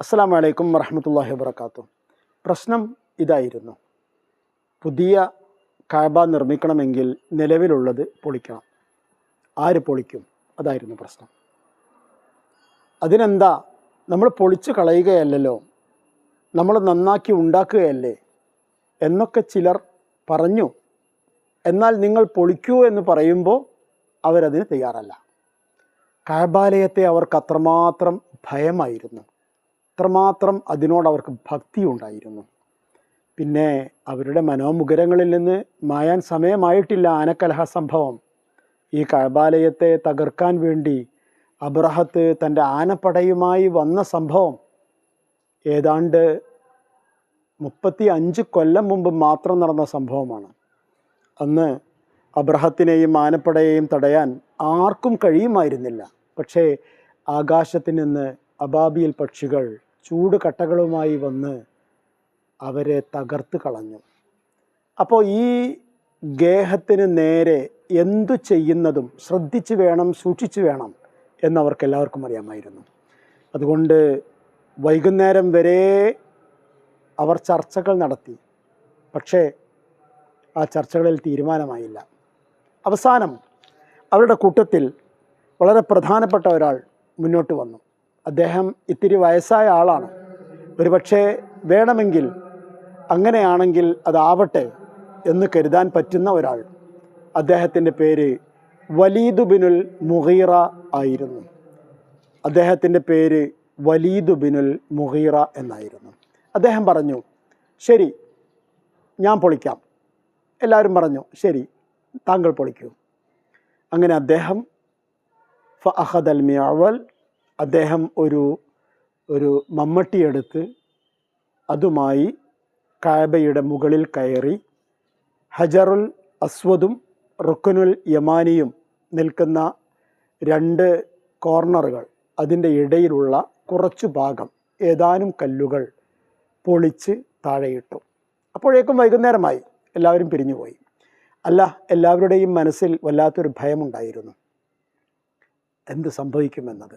അസ്സാം വലൈക്കും വറഹമത്തല്ലാഹി വാബർക്കാത്തു പ്രശ്നം ഇതായിരുന്നു. പുതിയ കാബ നിർമ്മിക്കണമെങ്കിൽ നിലവിലുള്ളത് പൊളിക്കണം. ആര് പൊളിക്കും? അതായിരുന്നു പ്രശ്നം. അതിനെന്താ? നമ്മൾ പൊളിച്ചു കളയുകയല്ലല്ലോ. നമ്മൾ നന്നാക്കി ഉണ്ടാക്കുകയല്ലേ? എന്നൊക്കെ ചിലർ പറഞ്ഞു. എന്നാൽ നിങ്ങൾ പൊളിക്കൂ എന്ന് പറയുമ്പോൾ അവരതിന് തയ്യാറല്ല. കാബാലയത്തെ അവർക്ക് അത്രമാത്രം ഭയമായിരുന്നു. അത്രമാത്രം അതിനോട് അവർക്ക് ഭക്തി ഉണ്ടായിരുന്നു പിന്നെ അവരുടെ മനോമുഖരങ്ങളിൽ നിന്ന് മായാൻ സമയമായിട്ടില്ല ആനക്കലഹ സംഭവം. ഈ കഴബാലയത്തെ തകർക്കാൻ വേണ്ടി അബ്രഹത്ത് തന്റെ ആനപ്പടയുമായി വന്ന സംഭവം. ഏതാണ്ട് മുപ്പത്തി അഞ്ച് കൊല്ലം മുമ്പ് മാത്രം നടന്ന സംഭവമാണ്. അന്ന് അബ്രഹത്തിനെയും ആനപ്പടയെയും തടയാൻ ആർക്കും കഴിയുമായിരുന്നില്ല. പക്ഷേ ആകാശത്തു നിന്ന് അബാബിയിൽ പക്ഷികൾ ചൂട് കട്ടകളുമായി വന്ന് അവരെ തകർത്ത് കളഞ്ഞു. അപ്പോൾ ഈ ഗേഹത്തിന് നേരെ എന്തു ചെയ്യുന്നതും ശ്രദ്ധിച്ച് വേണം സൂക്ഷിച്ചു വേണം എന്നവർക്ക് എല്ലാവർക്കും അറിയാമായിരുന്നു. അതുകൊണ്ട് വൈകുന്നേരം വരെ അവർ ചർച്ചകൾ നടത്തി. പക്ഷേ ആ ചർച്ചകളിൽ തീരുമാനമായില്ല. അവസാനം അവരുടെ കൂട്ടത്തിൽ വളരെ പ്രധാനപ്പെട്ട ഒരാൾ മുന്നോട്ട് വന്നു. അദ്ദേഹം ഇത്തിരി വയസ്സായ ആളാണ്. ഒരുപക്ഷെ വേണമെങ്കിൽ അങ്ങനെയാണെങ്കിൽ അതാവട്ടെ എന്ന് കരുതാൻ പറ്റുന്ന ഒരാൾ. അദ്ദേഹത്തിന്റെ പേര് വലീദു ബിനുൽ മുഹീറ ആയിരുന്നു. അദ്ദേഹത്തിന്റെ പേര് വലീദു ബിനുൽ മുഹീറ എന്നായിരുന്നു. അദ്ദേഹം പറഞ്ഞു ശരി ഞാൻ പൊളിക്കാം. എല്ലാവരും പറഞ്ഞു ശരി താങ്കൾ പൊളിക്കൂ. അങ്ങനെ അദ്ദേഹം ഫ അഹദൽ മിയാവൽ അദ്ദേഹം ഒരു ഒരു മമ്മട്ടിയെടുത്ത് അതുമായി കാബയുടെ മുകളിൽ കയറി ഹജറുൽ അസ്വദും റുക്കനുൽ യമാനിയും നിൽക്കുന്ന രണ്ട് കോർണറുകൾ അതിന്റെ ഇടയിലുള്ള കുറച്ചു ഭാഗം ഏതാനും കല്ലുകൾ പൊളിച്ച് താഴെയിട്ടു. അപ്പോഴേക്കും വൈകുന്നേരമായി. എല്ലാവരും പിരിഞ്ഞുപോയി. അല്ല എല്ലാവരുടെയും മനസ്സിൽ വല്ലാത്തൊരു ഭയമുണ്ടായിരുന്നു. എന്ത് സംഭവിക്കുമെന്നത്?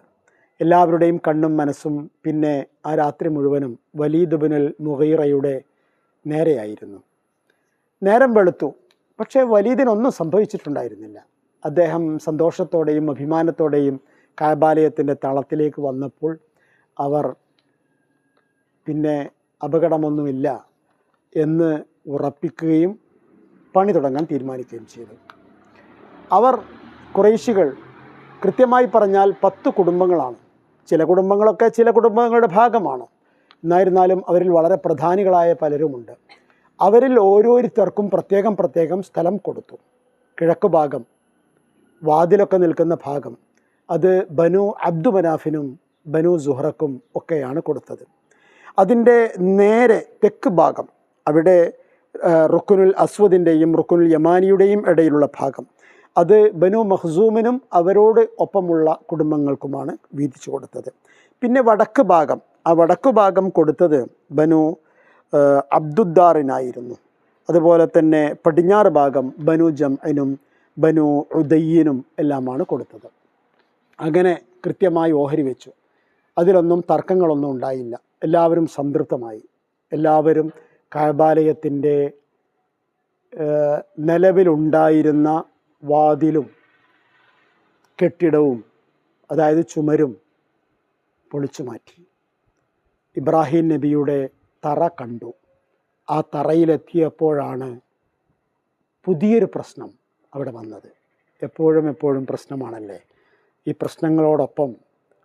എല്ലാവരുടെയും കണ്ണും മനസ്സും പിന്നെ ആ രാത്രി മുഴുവനും വലീദ് ബിനുൽ മുഹീറയുടെ നേരെയായിരുന്നു. നേരം വെളുത്തു. പക്ഷേ വലീദിനൊന്നും സംഭവിച്ചിട്ടുണ്ടായിരുന്നില്ല. അദ്ദേഹം സന്തോഷത്തോടെയും അഭിമാനത്തോടെയും കാബാലയത്തിന്റെ തളത്തിലേക്ക് വന്നപ്പോൾ അവർ പിന്നെ അപകടമൊന്നുമില്ല എന്ന് ഉറപ്പിക്കുകയും പണി തുടങ്ങാൻ തീരുമാനിക്കുകയും ചെയ്തു. അവർ കുറേശികൾ കൃത്യമായി പറഞ്ഞാൽ പത്ത് കുടുംബങ്ങളാണ്. ചില കുടുംബങ്ങളൊക്കെ ചില കുടുംബങ്ങളുടെ ഭാഗമാണ്. എന്നായിരുന്നാലും അവരിൽ വളരെ പ്രധാനികളായ പലരുമുണ്ട്. അവരിൽ ഓരോരുത്തർക്കും പ്രത്യേകം പ്രത്യേകം സ്ഥലം കൊടുത്തു. കിഴക്ക് ഭാഗം വാതിലൊക്കെ നിൽക്കുന്ന ഭാഗം അത് ബനു അബ്ദു മനാഫിനും ബനു സുഹറക്കും ഒക്കെയാണ് കൊടുത്തത്. അതിന്റെ നേരെ തെക്ക് ഭാഗം അവിടെ റുക്കുനുൽ അസ്വദിന്റെയും റുക്കുനുൽ യമാനിയുടെയും ഇടയിലുള്ള ഭാഗം അത് ബനു മഹ്സൂമിനും അവരോട് ഒപ്പമുള്ള കുടുംബങ്ങൾക്കുമാണ് വീതിച്ചു കൊടുത്തത്. പിന്നെ വടക്ക് ഭാഗം ആ വടക്ക് ഭാഗം കൊടുത്തത് ബനു അബ്ദുദ്ദാറിനായിരുന്നു. അതുപോലെ തന്നെ പടിഞ്ഞാറ് ഭാഗം ബനു ജംഅനും ബനു ഉദയ്യനും എല്ലാമാണ് കൊടുത്തത്. അങ്ങനെ കൃത്യമായി ഓഹരി വെച്ചു. അതിലൊന്നും തർക്കങ്ങളൊന്നും ഉണ്ടായില്ല. എല്ലാവരും സംതൃപ്തമായി. എല്ലാവരും കാബാലയത്തിന്റെ നിലവിലുണ്ടായിരുന്ന വാതിലും കെട്ടിടവും അതായത് ചുമരും പൊളിച്ചു മാറ്റി. ഇബ്രാഹിം നബിയുടെ തറ കണ്ടു. ആ തറയിലെത്തിയപ്പോഴാണ് പുതിയൊരു പ്രശ്നം അവിടെ വന്നത്. എപ്പോഴും എപ്പോഴും പ്രശ്നമാണല്ലേ? ഈ പ്രശ്നങ്ങളോടൊപ്പം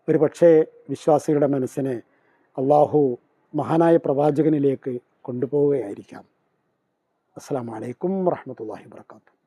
ഒരു പക്ഷേ വിശ്വാസികളുടെ മനസ്സിനെ അള്ളാഹു മഹാനായ പ്രവാചകനിലേക്ക് കൊണ്ടുപോവുകയായിരിക്കാം. അസ്സാം വലൈക്കും വാഹമത്തല്ലാഹി വാത്തു